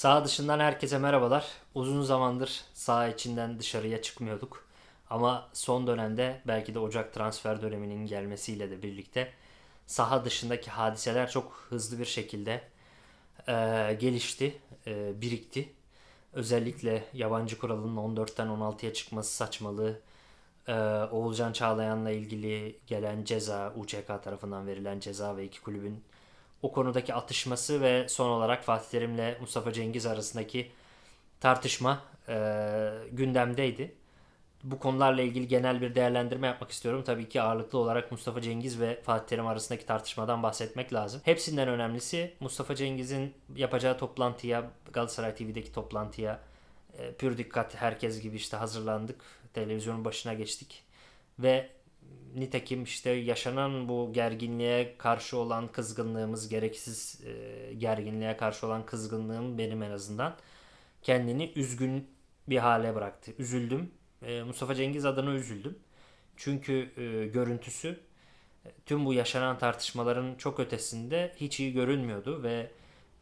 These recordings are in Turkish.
Saha dışından herkese merhabalar. Uzun zamandır saha içinden dışarıya çıkmıyorduk. Ama son dönemde belki de Ocak transfer döneminin gelmesiyle de birlikte saha dışındaki hadiseler çok hızlı bir şekilde e, gelişti, e, birikti. Özellikle yabancı kuralının 14'ten 16'ya çıkması saçmalığı, e, Oğulcan Çağlayan'la ilgili gelen ceza, UCK tarafından verilen ceza ve iki kulübün o konudaki atışması ve son olarak Fatih Terim'le Mustafa Cengiz arasındaki tartışma e, gündemdeydi. Bu konularla ilgili genel bir değerlendirme yapmak istiyorum. Tabii ki ağırlıklı olarak Mustafa Cengiz ve Fatih Terim arasındaki tartışmadan bahsetmek lazım. Hepsinden önemlisi Mustafa Cengiz'in yapacağı toplantıya, Galatasaray TV'deki toplantıya e, pür dikkat herkes gibi işte hazırlandık. Televizyonun başına geçtik. Ve nitekim işte yaşanan bu gerginliğe karşı olan kızgınlığımız, gereksiz e, gerginliğe karşı olan kızgınlığım benim en azından kendini üzgün bir hale bıraktı. Üzüldüm. E, Mustafa Cengiz adına üzüldüm. Çünkü e, görüntüsü e, tüm bu yaşanan tartışmaların çok ötesinde hiç iyi görünmüyordu ve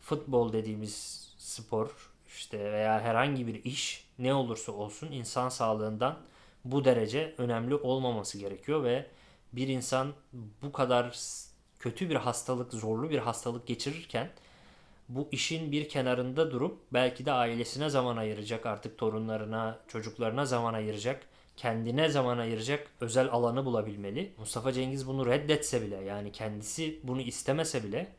futbol dediğimiz spor işte veya herhangi bir iş ne olursa olsun insan sağlığından bu derece önemli olmaması gerekiyor ve bir insan bu kadar kötü bir hastalık, zorlu bir hastalık geçirirken bu işin bir kenarında durup belki de ailesine zaman ayıracak, artık torunlarına, çocuklarına zaman ayıracak, kendine zaman ayıracak özel alanı bulabilmeli. Mustafa Cengiz bunu reddetse bile yani kendisi bunu istemese bile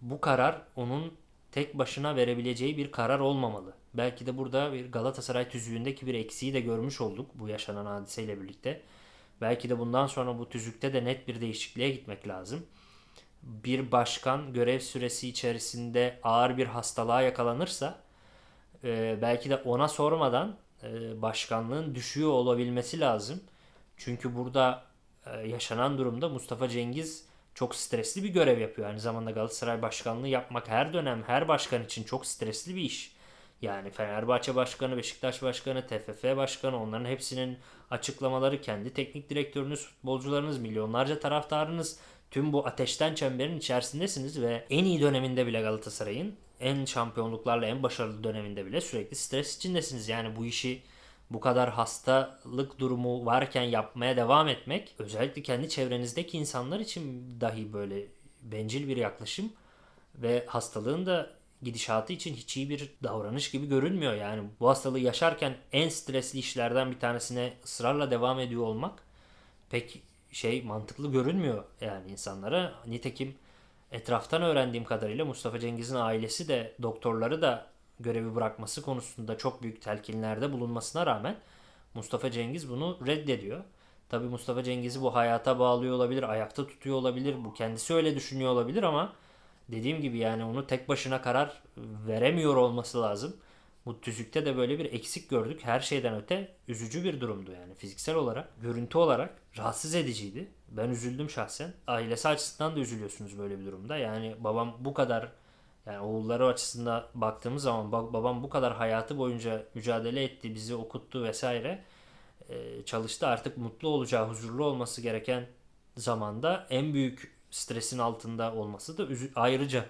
bu karar onun tek başına verebileceği bir karar olmamalı. Belki de burada bir Galatasaray tüzüğündeki bir eksiği de görmüş olduk bu yaşanan hadiseyle birlikte. Belki de bundan sonra bu tüzükte de net bir değişikliğe gitmek lazım. Bir başkan görev süresi içerisinde ağır bir hastalığa yakalanırsa e, belki de ona sormadan e, başkanlığın düşüyor olabilmesi lazım. Çünkü burada e, yaşanan durumda Mustafa Cengiz çok stresli bir görev yapıyor. Aynı zamanda Galatasaray başkanlığı yapmak her dönem her başkan için çok stresli bir iş. Yani Fenerbahçe Başkanı, Beşiktaş Başkanı, TFF Başkanı onların hepsinin açıklamaları, kendi teknik direktörünüz, futbolcularınız, milyonlarca taraftarınız tüm bu ateşten çemberin içerisindesiniz ve en iyi döneminde bile Galatasaray'ın en şampiyonluklarla en başarılı döneminde bile sürekli stres içindesiniz. Yani bu işi bu kadar hastalık durumu varken yapmaya devam etmek özellikle kendi çevrenizdeki insanlar için dahi böyle bencil bir yaklaşım ve hastalığın da gidişatı için hiç iyi bir davranış gibi görünmüyor. Yani bu hastalığı yaşarken en stresli işlerden bir tanesine ısrarla devam ediyor olmak pek şey mantıklı görünmüyor yani insanlara. Nitekim etraftan öğrendiğim kadarıyla Mustafa Cengiz'in ailesi de doktorları da görevi bırakması konusunda çok büyük telkinlerde bulunmasına rağmen Mustafa Cengiz bunu reddediyor. Tabi Mustafa Cengiz'i bu hayata bağlıyor olabilir, ayakta tutuyor olabilir, bu kendisi öyle düşünüyor olabilir ama dediğim gibi yani onu tek başına karar veremiyor olması lazım. Bu tüzükte de böyle bir eksik gördük. Her şeyden öte üzücü bir durumdu yani fiziksel olarak, görüntü olarak rahatsız ediciydi. Ben üzüldüm şahsen. Ailesi açısından da üzülüyorsunuz böyle bir durumda. Yani babam bu kadar yani oğulları açısından baktığımız zaman ba- babam bu kadar hayatı boyunca mücadele etti, bizi okuttu vesaire. Ee, çalıştı artık mutlu olacağı, huzurlu olması gereken zamanda en büyük stresin altında olması da üzü- ayrıca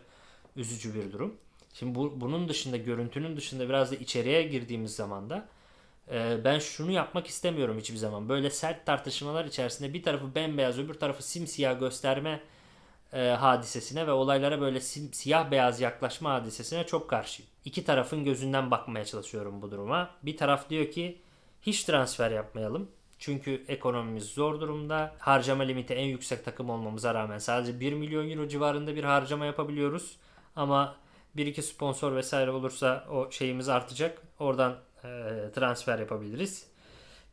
üzücü bir durum. Şimdi bu, bunun dışında, görüntünün dışında biraz da içeriye girdiğimiz zaman da e, ben şunu yapmak istemiyorum hiçbir zaman. Böyle sert tartışmalar içerisinde bir tarafı bembeyaz, öbür tarafı simsiyah gösterme e, hadisesine ve olaylara böyle sim, siyah beyaz yaklaşma hadisesine çok karşıyım. İki tarafın gözünden bakmaya çalışıyorum bu duruma. Bir taraf diyor ki hiç transfer yapmayalım. Çünkü ekonomimiz zor durumda. Harcama limiti en yüksek takım olmamıza rağmen sadece 1 milyon euro civarında bir harcama yapabiliyoruz. Ama bir iki sponsor vesaire olursa o şeyimiz artacak. Oradan e, transfer yapabiliriz.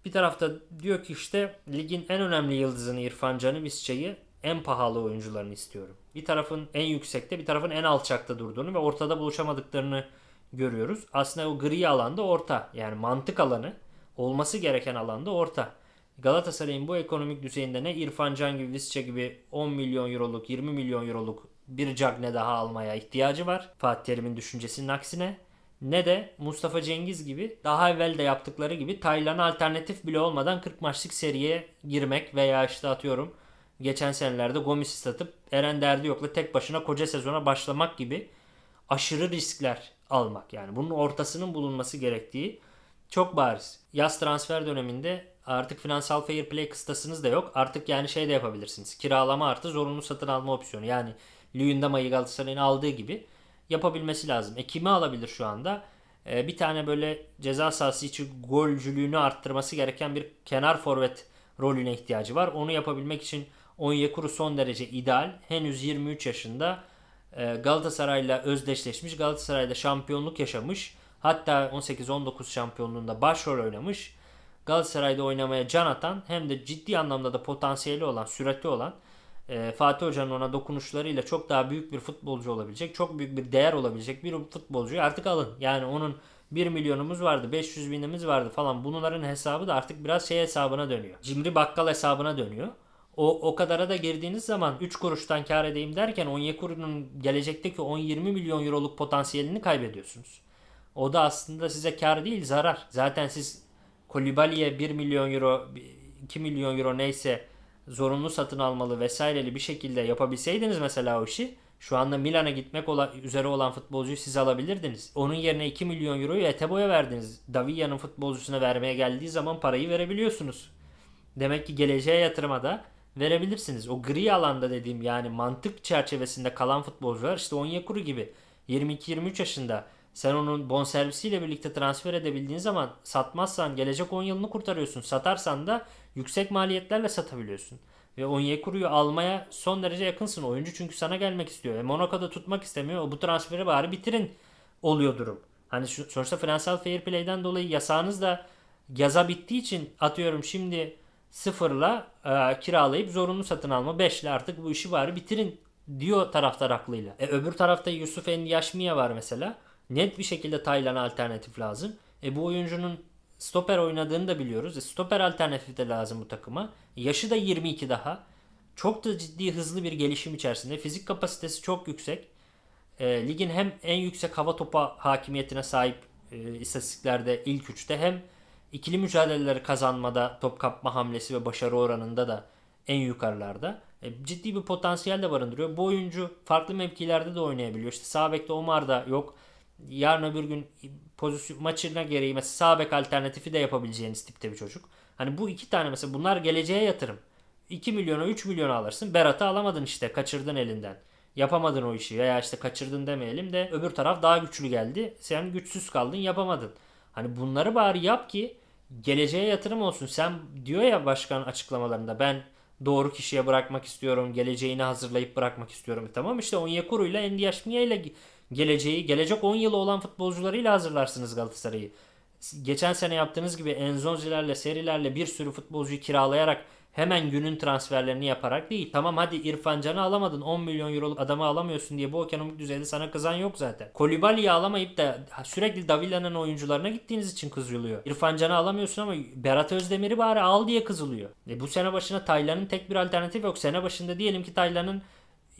Bir tarafta diyor ki işte ligin en önemli yıldızını İrfan Can'ı Visca'yı en pahalı oyuncularını istiyorum. Bir tarafın en yüksekte bir tarafın en alçakta durduğunu ve ortada buluşamadıklarını görüyoruz. Aslında o gri alanda orta yani mantık alanı olması gereken alanda orta. Galatasaray'ın bu ekonomik düzeyinde ne İrfan Can gibi Visca gibi 10 milyon euroluk 20 milyon euroluk bir Cagne daha almaya ihtiyacı var. Fatih Terim'in düşüncesinin aksine ne de Mustafa Cengiz gibi daha evvel de yaptıkları gibi Taylan'a alternatif bile olmadan 40 maçlık seriye girmek veya işte atıyorum geçen senelerde Gomis'i satıp Eren Derdi yokla tek başına koca sezona başlamak gibi aşırı riskler almak. Yani bunun ortasının bulunması gerektiği çok bariz. Yaz transfer döneminde artık finansal fair play kıstasınız da yok. Artık yani şey de yapabilirsiniz. Kiralama artı zorunlu satın alma opsiyonu. Yani Luyendama'yı Galatasaray'ın aldığı gibi yapabilmesi lazım. E kimi alabilir şu anda? E, bir tane böyle ceza sahası içi golcülüğünü arttırması gereken bir kenar forvet rolüne ihtiyacı var. Onu yapabilmek için Onyekuru son derece ideal. Henüz 23 yaşında e, Galatasaray'la özdeşleşmiş. Galatasaray'da şampiyonluk yaşamış. Hatta 18-19 şampiyonluğunda başrol oynamış. Galatasaray'da oynamaya can atan hem de ciddi anlamda da potansiyeli olan, sürati olan e, Fatih Hoca'nın ona dokunuşlarıyla çok daha büyük bir futbolcu olabilecek, çok büyük bir değer olabilecek bir futbolcuyu artık alın. Yani onun 1 milyonumuz vardı, 500 binimiz vardı falan. Bunların hesabı da artık biraz şey hesabına dönüyor. Cimri bakkal hesabına dönüyor. O, o kadara da girdiğiniz zaman 3 kuruştan kar edeyim derken Onyekuru'nun gelecekteki 10-20 milyon euroluk potansiyelini kaybediyorsunuz. O da aslında size kar değil zarar. Zaten siz Kolibali'ye 1 milyon euro 2 milyon euro neyse zorunlu satın almalı vesaireli bir şekilde yapabilseydiniz mesela o işi şu anda Milan'a gitmek olan, üzere olan futbolcuyu siz alabilirdiniz. Onun yerine 2 milyon euroyu Etebo'ya verdiniz. Daviya'nın futbolcusuna vermeye geldiği zaman parayı verebiliyorsunuz. Demek ki geleceğe yatırıma da verebilirsiniz. O gri alanda dediğim yani mantık çerçevesinde kalan futbolcular işte Onyekuru gibi 22-23 yaşında sen onun bonservisiyle birlikte transfer edebildiğin zaman satmazsan gelecek 10 yılını kurtarıyorsun. Satarsan da yüksek maliyetlerle satabiliyorsun. Ve Onyekuru'yu almaya son derece yakınsın. Oyuncu çünkü sana gelmek istiyor. E Monaco'da tutmak istemiyor. O bu transferi bari bitirin oluyor durum. Hani şu, sonuçta finansal fair play'den dolayı yasağınız da yaza bittiği için atıyorum şimdi sıfırla e, kiralayıp zorunlu satın alma 5 ile artık bu işi bari bitirin diyor taraftar aklıyla. E, öbür tarafta Yusuf Endiashmiye var mesela. Net bir şekilde Taylan'a alternatif lazım. E bu oyuncunun stoper oynadığını da biliyoruz. E, stoper alternatifi de lazım bu takıma. Yaşı da 22 daha. Çok da ciddi hızlı bir gelişim içerisinde. Fizik kapasitesi çok yüksek. E, ligin hem en yüksek hava topu hakimiyetine sahip e, istatistiklerde ilk üçte hem ikili mücadeleleri kazanmada top kapma hamlesi ve başarı oranında da en yukarılarda. E, ciddi bir potansiyel de barındırıyor. Bu oyuncu farklı mevkilerde de oynayabiliyor. İşte sağ bekte Omar da yok yarın öbür gün pozisyon maçına gereği mesela sağ bek alternatifi de yapabileceğiniz tipte bir çocuk. Hani bu iki tane mesela bunlar geleceğe yatırım. 2 milyona 3 milyona alırsın. Berat'ı alamadın işte kaçırdın elinden. Yapamadın o işi veya işte kaçırdın demeyelim de öbür taraf daha güçlü geldi. Sen güçsüz kaldın yapamadın. Hani bunları bari yap ki geleceğe yatırım olsun. Sen diyor ya başkan açıklamalarında ben doğru kişiye bırakmak istiyorum. Geleceğini hazırlayıp bırakmak istiyorum. E tamam işte Onyekuru ile Endiashmiye ile geleceği, gelecek 10 yılı olan futbolcularıyla hazırlarsınız Galatasaray'ı. Geçen sene yaptığınız gibi Enzonzi'lerle, serilerle bir sürü futbolcuyu kiralayarak hemen günün transferlerini yaparak değil. Tamam hadi İrfan Can'ı alamadın 10 milyon euroluk adamı alamıyorsun diye bu ekonomik düzeyde sana kızan yok zaten. Kolibali'yi alamayıp da sürekli Davilla'nın oyuncularına gittiğiniz için kızılıyor. İrfan Can'ı alamıyorsun ama Berat Özdemir'i bari al diye kızılıyor. E bu sene başına Taylan'ın tek bir alternatif yok. Sene başında diyelim ki Taylan'ın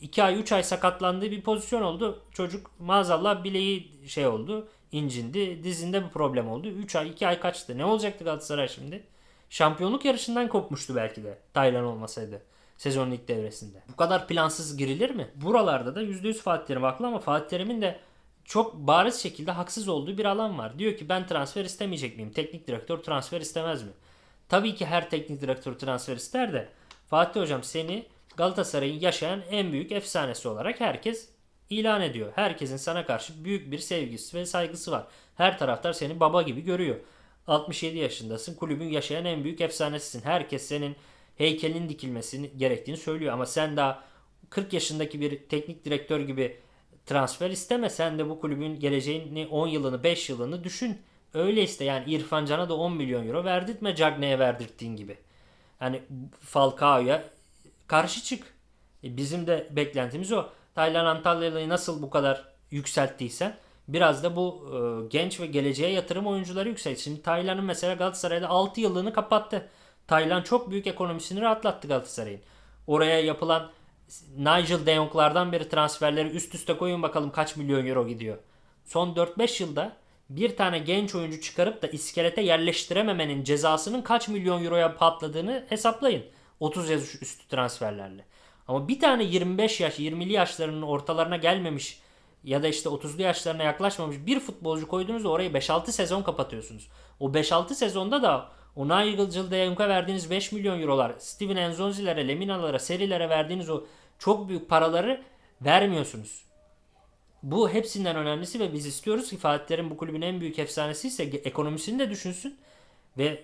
2 ay 3 ay sakatlandığı bir pozisyon oldu. Çocuk maazallah bileği şey oldu. incindi. Dizinde bir problem oldu. 3 ay 2 ay kaçtı. Ne olacaktı Galatasaray şimdi? Şampiyonluk yarışından kopmuştu belki de. Taylan olmasaydı. Sezonun ilk devresinde. Bu kadar plansız girilir mi? Buralarda da %100 Fatih Terim haklı ama Fatih Terim'in de çok bariz şekilde haksız olduğu bir alan var. Diyor ki ben transfer istemeyecek miyim? Teknik direktör transfer istemez mi? Tabii ki her teknik direktör transfer ister de Fatih Hocam seni Galatasaray'ın yaşayan en büyük efsanesi olarak herkes ilan ediyor. Herkesin sana karşı büyük bir sevgisi ve saygısı var. Her taraftar seni baba gibi görüyor. 67 yaşındasın. Kulübün yaşayan en büyük efsanesisin. Herkes senin heykelin dikilmesini gerektiğini söylüyor ama sen daha 40 yaşındaki bir teknik direktör gibi transfer isteme. Sen de bu kulübün geleceğini 10 yılını 5 yılını düşün. Öyle iste yani İrfan Can'a da 10 milyon euro verdirtme Cagney'e verdirttiğin gibi. Yani Falcao'ya karşı çık. E bizim de beklentimiz o. Taylan Antalyalı'yı nasıl bu kadar yükselttiysen biraz da bu e, genç ve geleceğe yatırım oyuncuları yükselt. Şimdi Taylan'ın mesela Galatasaray'da 6 yıllığını kapattı. Taylan çok büyük ekonomisini rahatlattı Galatasaray'ın. Oraya yapılan Nigel de Jong'lardan beri transferleri üst üste koyun bakalım kaç milyon euro gidiyor. Son 4-5 yılda bir tane genç oyuncu çıkarıp da iskelete yerleştirememenin cezasının kaç milyon euroya patladığını hesaplayın. 30 yaş üstü transferlerle. Ama bir tane 25 yaş, 20'li yaşlarının ortalarına gelmemiş ya da işte 30'lu yaşlarına yaklaşmamış bir futbolcu koyduğunuzda orayı 5-6 sezon kapatıyorsunuz. O 5-6 sezonda da Onay Yıldız'da verdiğiniz 5 milyon eurolar, Steven Enzonzi'lere, Lemina'lara, Serilere verdiğiniz o çok büyük paraları vermiyorsunuz. Bu hepsinden önemlisi ve biz istiyoruz ki Fatih Terim bu kulübün en büyük efsanesi ise ekonomisini de düşünsün ve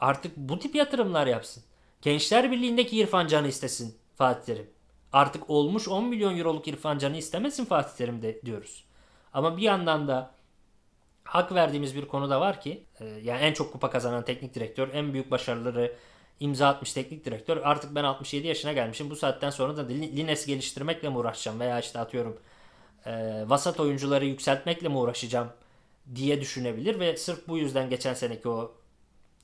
artık bu tip yatırımlar yapsın. Gençler Birliği'ndeki İrfan Can'ı istesin Fatih Terim. Artık olmuş 10 milyon euroluk İrfan Can'ı istemesin Fatih Terim de diyoruz. Ama bir yandan da hak verdiğimiz bir konu da var ki e, yani en çok kupa kazanan teknik direktör, en büyük başarıları imza atmış teknik direktör. Artık ben 67 yaşına gelmişim. Bu saatten sonra da Lines geliştirmekle mi uğraşacağım veya işte atıyorum e, vasat oyuncuları yükseltmekle mi uğraşacağım diye düşünebilir ve sırf bu yüzden geçen seneki o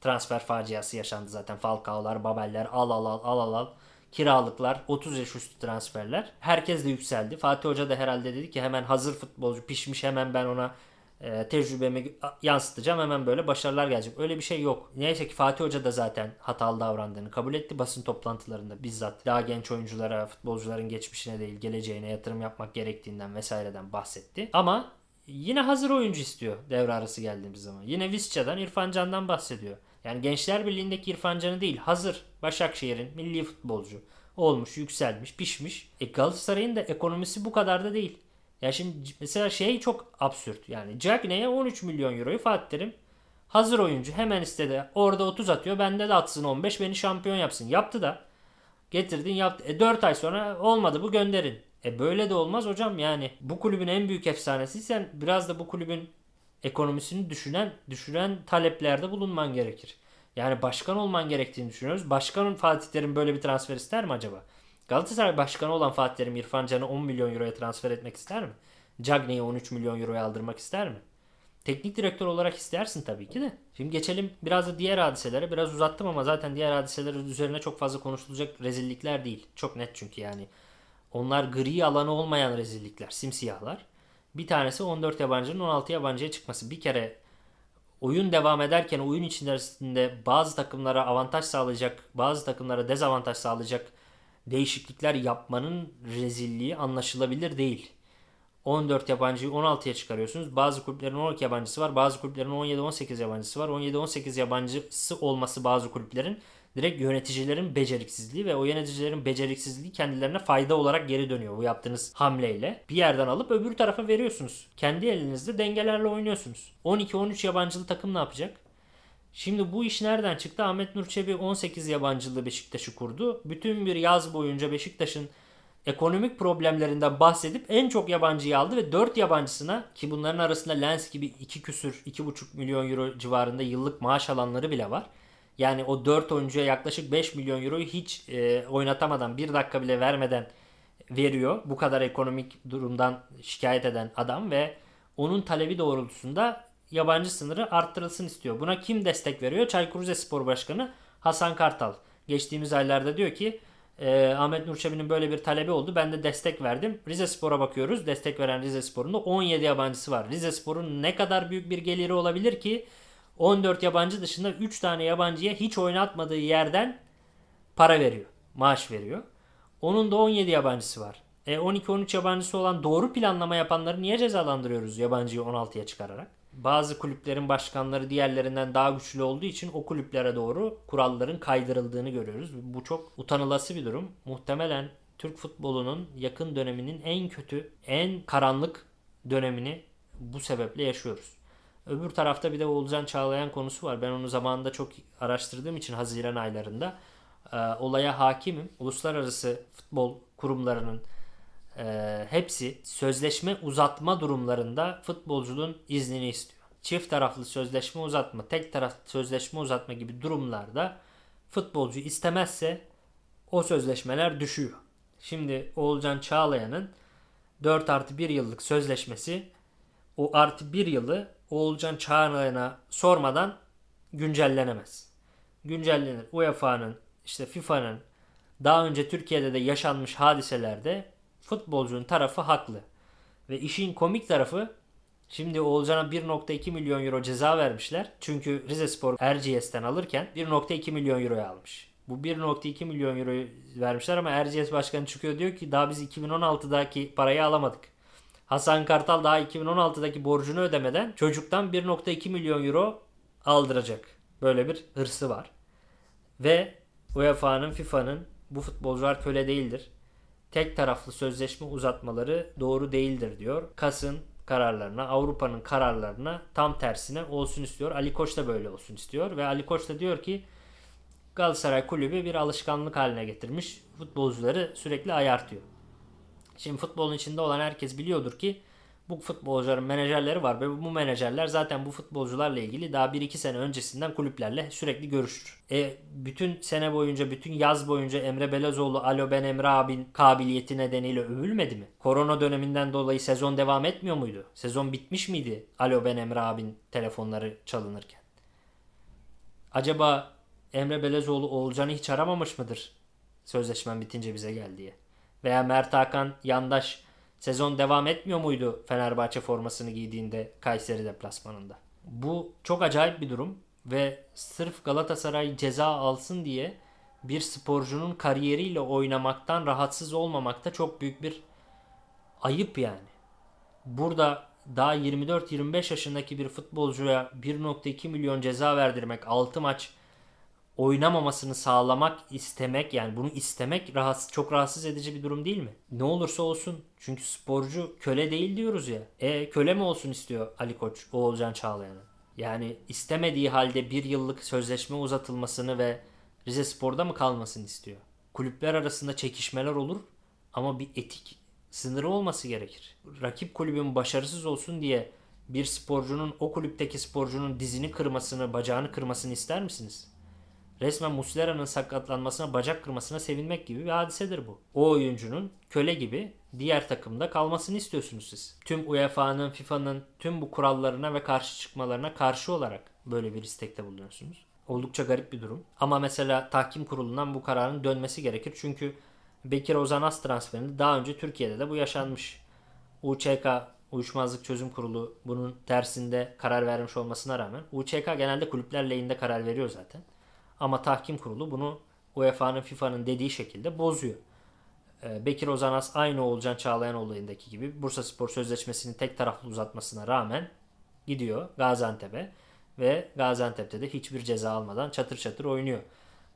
transfer faciası yaşandı zaten. Falcao'lar, Babel'ler, al al al al al al kiralıklar, 30 yaş üstü transferler. Herkes de yükseldi. Fatih Hoca da herhalde dedi ki hemen hazır futbolcu pişmiş hemen ben ona e, tecrübemi yansıtacağım hemen böyle başarılar gelecek. Öyle bir şey yok. Neyse ki Fatih Hoca da zaten hatalı davrandığını kabul etti basın toplantılarında bizzat. Daha genç oyunculara, futbolcuların geçmişine değil geleceğine yatırım yapmak gerektiğinden vesaireden bahsetti. Ama yine hazır oyuncu istiyor devre arası geldiğimiz zaman. Yine Visca'dan, İrfan Can'dan bahsediyor. Yani Gençler Birliği'ndeki İrfan Can'ı değil hazır Başakşehir'in milli futbolcu olmuş, yükselmiş, pişmiş. E Galatasaray'ın da ekonomisi bu kadar da değil. Ya şimdi mesela şey çok absürt. Yani Cagney'e 13 milyon euroyu Fatih Terim hazır oyuncu hemen istedi. Orada 30 atıyor. Bende de atsın 15 beni şampiyon yapsın. Yaptı da. Getirdin yaptı. E 4 ay sonra olmadı bu gönderin. E böyle de olmaz hocam yani. Bu kulübün en büyük efsanesi sen biraz da bu kulübün ekonomisini düşünen, düşüren taleplerde bulunman gerekir. Yani başkan olman gerektiğini düşünüyoruz. Başkanın Fatih Terim böyle bir transfer ister mi acaba? Galatasaray başkanı olan Fatih Terim İrfan Can'ı 10 milyon euroya transfer etmek ister mi? Cagney'i 13 milyon euroya aldırmak ister mi? Teknik direktör olarak istersin tabii ki de. Şimdi geçelim biraz da diğer hadiselere. Biraz uzattım ama zaten diğer hadiseler üzerine çok fazla konuşulacak rezillikler değil. Çok net çünkü yani. Onlar gri alanı olmayan rezillikler, simsiyahlar. Bir tanesi 14 yabancının 16 yabancıya çıkması. Bir kere oyun devam ederken oyun içerisinde bazı takımlara avantaj sağlayacak, bazı takımlara dezavantaj sağlayacak değişiklikler yapmanın rezilliği anlaşılabilir değil. 14 yabancıyı 16'ya çıkarıyorsunuz. Bazı kulüplerin 12 yabancısı var. Bazı kulüplerin 17-18 yabancısı var. 17-18 yabancısı olması bazı kulüplerin direkt yöneticilerin beceriksizliği ve o yöneticilerin beceriksizliği kendilerine fayda olarak geri dönüyor bu yaptığınız hamleyle. Bir yerden alıp öbür tarafa veriyorsunuz. Kendi elinizde dengelerle oynuyorsunuz. 12-13 yabancılı takım ne yapacak? Şimdi bu iş nereden çıktı? Ahmet Nur Çebi 18 yabancılı Beşiktaş'ı kurdu. Bütün bir yaz boyunca Beşiktaş'ın ekonomik problemlerinden bahsedip en çok yabancıyı aldı ve 4 yabancısına ki bunların arasında Lens gibi 2 küsür 2,5 milyon euro civarında yıllık maaş alanları bile var. Yani o 4 oyuncuya yaklaşık 5 milyon euroyu hiç e, oynatamadan 1 dakika bile vermeden veriyor. Bu kadar ekonomik durumdan şikayet eden adam ve onun talebi doğrultusunda yabancı sınırı arttırılsın istiyor. Buna kim destek veriyor? Çaykur Rizespor Başkanı Hasan Kartal. Geçtiğimiz aylarda diyor ki e, Ahmet Nurçebi'nin böyle bir talebi oldu. Ben de destek verdim. Rize Spor'a bakıyoruz. Destek veren Rize Spor'un da 17 yabancısı var. Rize Spor'un ne kadar büyük bir geliri olabilir ki 14 yabancı dışında 3 tane yabancıya hiç oynatmadığı yerden para veriyor. Maaş veriyor. Onun da 17 yabancısı var. E 12-13 yabancısı olan doğru planlama yapanları niye cezalandırıyoruz yabancıyı 16'ya çıkararak? Bazı kulüplerin başkanları diğerlerinden daha güçlü olduğu için o kulüplere doğru kuralların kaydırıldığını görüyoruz. Bu çok utanılası bir durum. Muhtemelen Türk futbolunun yakın döneminin en kötü, en karanlık dönemini bu sebeple yaşıyoruz. Öbür tarafta bir de Oğulcan Çağlayan konusu var. Ben onu zamanında çok araştırdığım için Haziran aylarında e, olaya hakimim. Uluslararası futbol kurumlarının e, hepsi sözleşme uzatma durumlarında futbolcunun iznini istiyor. Çift taraflı sözleşme uzatma, tek taraflı sözleşme uzatma gibi durumlarda futbolcu istemezse o sözleşmeler düşüyor. Şimdi Oğulcan Çağlayan'ın 4 artı 1 yıllık sözleşmesi o artı 1 yılı Oğulcan Çağlayan'a sormadan güncellenemez. Güncellenir. UEFA'nın işte FIFA'nın daha önce Türkiye'de de yaşanmış hadiselerde futbolcunun tarafı haklı. Ve işin komik tarafı şimdi Oğulcan'a 1.2 milyon euro ceza vermişler. Çünkü Rizespor Erciyes'ten alırken 1.2 milyon euroya almış. Bu 1.2 milyon euro vermişler ama Erciyes Başkanı çıkıyor diyor ki daha biz 2016'daki parayı alamadık. Hasan Kartal daha 2016'daki borcunu ödemeden çocuktan 1.2 milyon euro aldıracak. Böyle bir hırsı var. Ve UEFA'nın, FIFA'nın bu futbolcular köle değildir. Tek taraflı sözleşme uzatmaları doğru değildir diyor. Kas'ın kararlarına, Avrupa'nın kararlarına tam tersine olsun istiyor. Ali Koç da böyle olsun istiyor. Ve Ali Koç da diyor ki Galatasaray kulübü bir alışkanlık haline getirmiş. Futbolcuları sürekli ayartıyor. Şimdi futbolun içinde olan herkes biliyordur ki bu futbolcuların menajerleri var ve bu menajerler zaten bu futbolcularla ilgili daha 1-2 sene öncesinden kulüplerle sürekli görüşür. E, bütün sene boyunca, bütün yaz boyunca Emre Belezoğlu alo ben Emre abin kabiliyeti nedeniyle övülmedi mi? Korona döneminden dolayı sezon devam etmiyor muydu? Sezon bitmiş miydi alo ben Emre abin telefonları çalınırken? Acaba Emre Belezoğlu Oğulcan'ı hiç aramamış mıdır? Sözleşmen bitince bize gel diye. Veya Mert Hakan yandaş sezon devam etmiyor muydu Fenerbahçe formasını giydiğinde Kayseri deplasmanında? Bu çok acayip bir durum ve sırf Galatasaray ceza alsın diye bir sporcunun kariyeriyle oynamaktan rahatsız olmamak da çok büyük bir ayıp yani. Burada daha 24-25 yaşındaki bir futbolcuya 1.2 milyon ceza verdirmek, 6 maç oynamamasını sağlamak istemek yani bunu istemek rahatsız, çok rahatsız edici bir durum değil mi? Ne olursa olsun. Çünkü sporcu köle değil diyoruz ya. E köle mi olsun istiyor Ali Koç Oğulcan Çağlayan'ın? Yani istemediği halde bir yıllık sözleşme uzatılmasını ve Rize Spor'da mı kalmasını istiyor? Kulüpler arasında çekişmeler olur ama bir etik sınırı olması gerekir. Rakip kulübün başarısız olsun diye bir sporcunun o kulüpteki sporcunun dizini kırmasını, bacağını kırmasını ister misiniz? Resmen Muslera'nın sakatlanmasına, bacak kırmasına sevinmek gibi bir hadisedir bu. O oyuncunun köle gibi diğer takımda kalmasını istiyorsunuz siz. Tüm UEFA'nın, FIFA'nın tüm bu kurallarına ve karşı çıkmalarına karşı olarak böyle bir istekte bulunuyorsunuz. Oldukça garip bir durum. Ama mesela tahkim kurulundan bu kararın dönmesi gerekir. Çünkü Bekir Ozanas transferinde daha önce Türkiye'de de bu yaşanmış. UÇK Uyuşmazlık Çözüm Kurulu bunun tersinde karar vermiş olmasına rağmen UÇK genelde kulüpler lehinde karar veriyor zaten. Ama tahkim kurulu bunu UEFA'nın FIFA'nın dediği şekilde bozuyor. Ee, Bekir Ozanas aynı Oğulcan Çağlayan olayındaki gibi Bursa Spor Sözleşmesi'ni tek taraflı uzatmasına rağmen gidiyor Gaziantep'e ve Gaziantep'te de hiçbir ceza almadan çatır çatır oynuyor.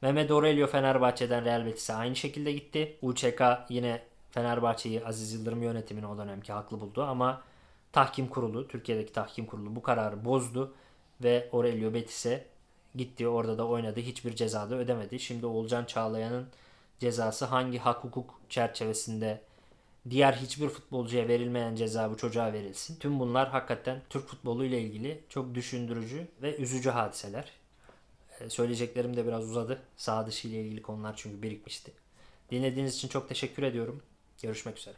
Mehmet Aurelio Fenerbahçe'den Real Betis'e aynı şekilde gitti. UÇK yine Fenerbahçe'yi Aziz Yıldırım yönetimini o dönemki haklı buldu ama tahkim kurulu, Türkiye'deki tahkim kurulu bu kararı bozdu ve Aurelio Betis'e gitti orada da oynadı. Hiçbir ceza da ödemedi. Şimdi Oğulcan Çağlayan'ın cezası hangi hak hukuk çerçevesinde diğer hiçbir futbolcuya verilmeyen ceza bu çocuğa verilsin. Tüm bunlar hakikaten Türk futbolu ile ilgili çok düşündürücü ve üzücü hadiseler. Ee, Söyleyeceklerim de biraz uzadı. Sağ dışı ile ilgili konular çünkü birikmişti. Dinlediğiniz için çok teşekkür ediyorum. Görüşmek üzere.